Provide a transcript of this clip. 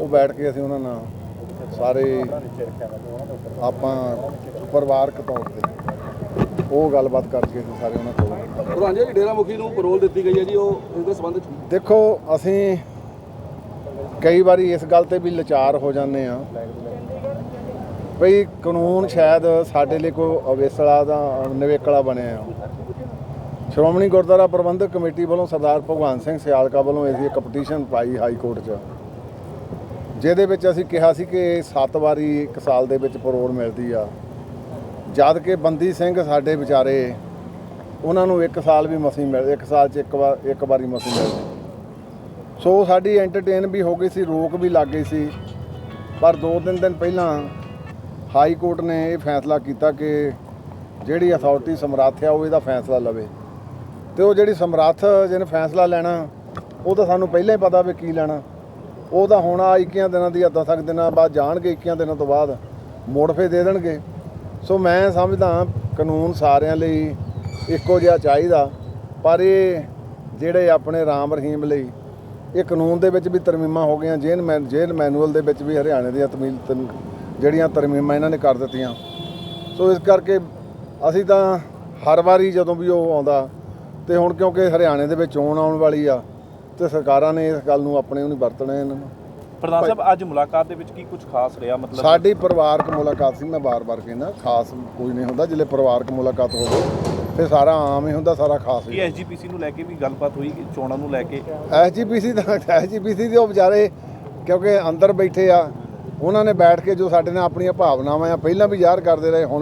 ਉਹ ਬੈਠ ਕੇ ਅਸੀਂ ਉਹਨਾਂ ਨਾਲ ਸਾਰੇ ਆਪਾਂ ਪਰਿਵਾਰਕ ਤੌਰ ਤੇ ਉਹ ਗੱਲਬਾਤ ਕਰਕੇ ਅਸੀਂ ਸਾਰੇ ਉਹਨਾਂ ਕੋਲ ਪ੍ਰਧਾਨ ਜੀ ਡੇਰਾ ਮੁਖੀ ਨੂੰ ਪਰੋਲ ਦਿੱਤੀ ਗਈ ਹੈ ਜੀ ਉਹ ਇਸ ਦੇ ਸੰਬੰਧ ਚ ਦੇਖੋ ਅਸੀਂ ਕਈ ਵਾਰੀ ਇਸ ਗੱਲ ਤੇ ਵੀ ਲਾਚਾਰ ਹੋ ਜਾਂਦੇ ਆ ਭਈ ਕਾਨੂੰਨ ਸ਼ਾਇਦ ਸਾਡੇ ਲਈ ਕੋਈ ਅਵੇਸਲਾ ਦਾ ਨਿਵੇਕਲਾ ਬਣਿਆ ਆ। ਸ਼੍ਰੋਮਣੀ ਗੁਰਦੁਆਰਾ ਪ੍ਰਬੰਧਕ ਕਮੇਟੀ ਵੱਲੋਂ ਸਰਦਾਰ ਭਗਵਾਨ ਸਿੰਘ ਸਿਆਲਕਾ ਵੱਲੋਂ ਅਸੀਂ ਇੱਕ ਪਟੀਸ਼ਨ ਪਾਈ ਹਾਈ ਕੋਰਟ 'ਚ। ਜਿਹਦੇ ਵਿੱਚ ਅਸੀਂ ਕਿਹਾ ਸੀ ਕਿ 7 ਵਾਰੀ ਇੱਕ ਸਾਲ ਦੇ ਵਿੱਚ ਪਰੋਲ ਮਿਲਦੀ ਆ। ਜਦ ਕਿ ਬੰਦੀ ਸਿੰਘ ਸਾਡੇ ਵਿਚਾਰੇ, ਉਹਨਾਂ ਨੂੰ 1 ਸਾਲ ਵੀ ਮਸੀਂ ਮਿਲ 1 ਸਾਲ 'ਚ ਇੱਕ ਵਾਰ, ਇੱਕ ਵਾਰੀ ਮਸੀਂ ਮਿਲਦੀ ਸੋ ਸਾਡੀ ਐਂਟਰਟੇਨ ਵੀ ਹੋ ਗਈ ਸੀ, ਰੋਕ ਵੀ ਲੱਗ ਗਈ ਸੀ। ਪਰ ਦੋ ਤਿੰਨ ਦਿਨ ਪਹਿਲਾਂ ਹਾਈ ਕੋਰਟ ਨੇ ਇਹ ਫੈਸਲਾ ਕੀਤਾ ਕਿ ਜਿਹੜੀ ਅਥਾਰਟੀ ਸਮਰੱਥ ਆ, ਉਹ ਇਹਦਾ ਫੈਸਲਾ ਲਵੇ। ਤੇ ਉਹ ਜਿਹੜੀ ਸਮਰੱਥ ਜਿਹਨੇ ਫੈਸਲਾ ਲੈਣਾ, ਉਹ ਤਾਂ ਸਾਨੂੰ ਪਹਿਲਾਂ ਹੀ ਪਤਾ ਵੀ ਕੀ ਲੈਣਾ। ਉਹ ਤਾਂ ਹੁਣ ਆ 21 ਦਿਨਾਂ ਦੀ 10 ਦਿਨਾਂ ਬਾਅਦ ਜਾਣਗੇ 21 ਦਿਨਾਂ ਤੋਂ ਬਾਅਦ ਮੋੜਫੇ ਦੇ ਦੇਣਗੇ। ਸੋ ਮੈਂ ਸਮਝਦਾ ਕਾਨੂੰਨ ਸਾਰਿਆਂ ਲਈ ਇੱਕੋ ਜਿਹਾ ਚਾਹੀਦਾ, ਪਰ ਇਹ ਜਿਹੜੇ ਆਪਣੇ ਰਾਮ ਰਹੀਮ ਲਈ, ਇਹ ਕਾਨੂੰਨ ਦੇ ਵਿੱਚ ਵੀ ਤਰਮੀਮਾਂ ਹੋ ਗਈਆਂ ਜੇਲ ਮੈਨ ਜੇਲ ਮੈਨੂਅਲ ਦੇ ਵਿੱਚ ਵੀ ਹਰਿਆਣੇ ਦੀਆਂ ਤਮੀਲ ਤਮ- ਜਿਹੜੀਆਂ ਤਰਮੀਮਾਂ ਇਹਨਾਂ ਨੇ ਕਰ ਦਿੱਤੀਆਂ। ਸੋ ਇਸ ਕਰਕੇ ਅਸੀਂ ਤਾਂ ਹਰ ਵਾਰੀ ਜਦੋਂ ਵੀ ਉਹ ਆਉਂਦਾ, ਤੇ ਹੁਣ ਕਿਉਂਕਿ ਹਰਿਆਣੇ ਦੇ ਵਿੱਚ ਚੋਣ ਆਉਣ ਵਾਲੀ ਆ ਤੇ ਸਰਕਾਰਾਂ ਨੇ ਇਸ ਗੱਲ ਨੂੰ ਆਪਣੇ ਉਹ ਨਹੀਂ ਵਰਤਣਾ ਇਹਨਾਂ ਨੂੰ। ਪ੍ਰਧਾਨ ਸਾਹਿਬ ਅੱਜ ਮੁਲਾਕਾਤ ਦੇ ਵਿੱਚ ਕੀ ਕੁਝ ਖਾਸ ਰਿਹਾ ਮਤਲਬ? ਸਾਡੀ ਪਰਿਵਾਰਕ ਮੁਲਾਕਾਤ ਸੀ ਮੈਂ ਬਾਰ-ਬਾਰ ਕਹਿੰਦਾ ਖਾਸ ਕੋਈ ਨਹੀਂ ਹੁੰਦਾ ਜਿਲੇ ਪਰਿਵਾਰਕ ਮੁਲਾਕਾਤ ਹੋਵੇ ਫਿਰ ਸਾਰਾ ਆਮ ਹੀ ਹੁੰਦਾ ਸਾਰਾ ਖਾਸ ਹੀ ਐਸਜੀਪੀਸੀ ਨੂੰ ਲੈ ਕੇ ਵੀ ਗੱਲਬਾਤ ਹੋਈ ਚੋਣਾਂ ਨੂੰ ਲੈ ਕੇ? ਐਸਜੀਪੀਸੀ ਦਾ ਐਸਜੀਪੀਸੀ ਦੇ ਉਹ ਵਿਚਾਰੇ ਕਿਉਂਕਿ ਅੰਦਰ ਬੈਠੇ ਆ ਉਹਨਾਂ ਨੇ ਬੈਠ ਕੇ ਜੋ ਸਾਡੇ ਨਾਲ ਆਪਣੀਆਂ ਭਾਵਨਾਵਾਂ ਆ ਪਹਿਲਾਂ ਵੀ ਜ਼ਾਹਰ ਕਰਦੇ ਰਹੇ ਹੁਣ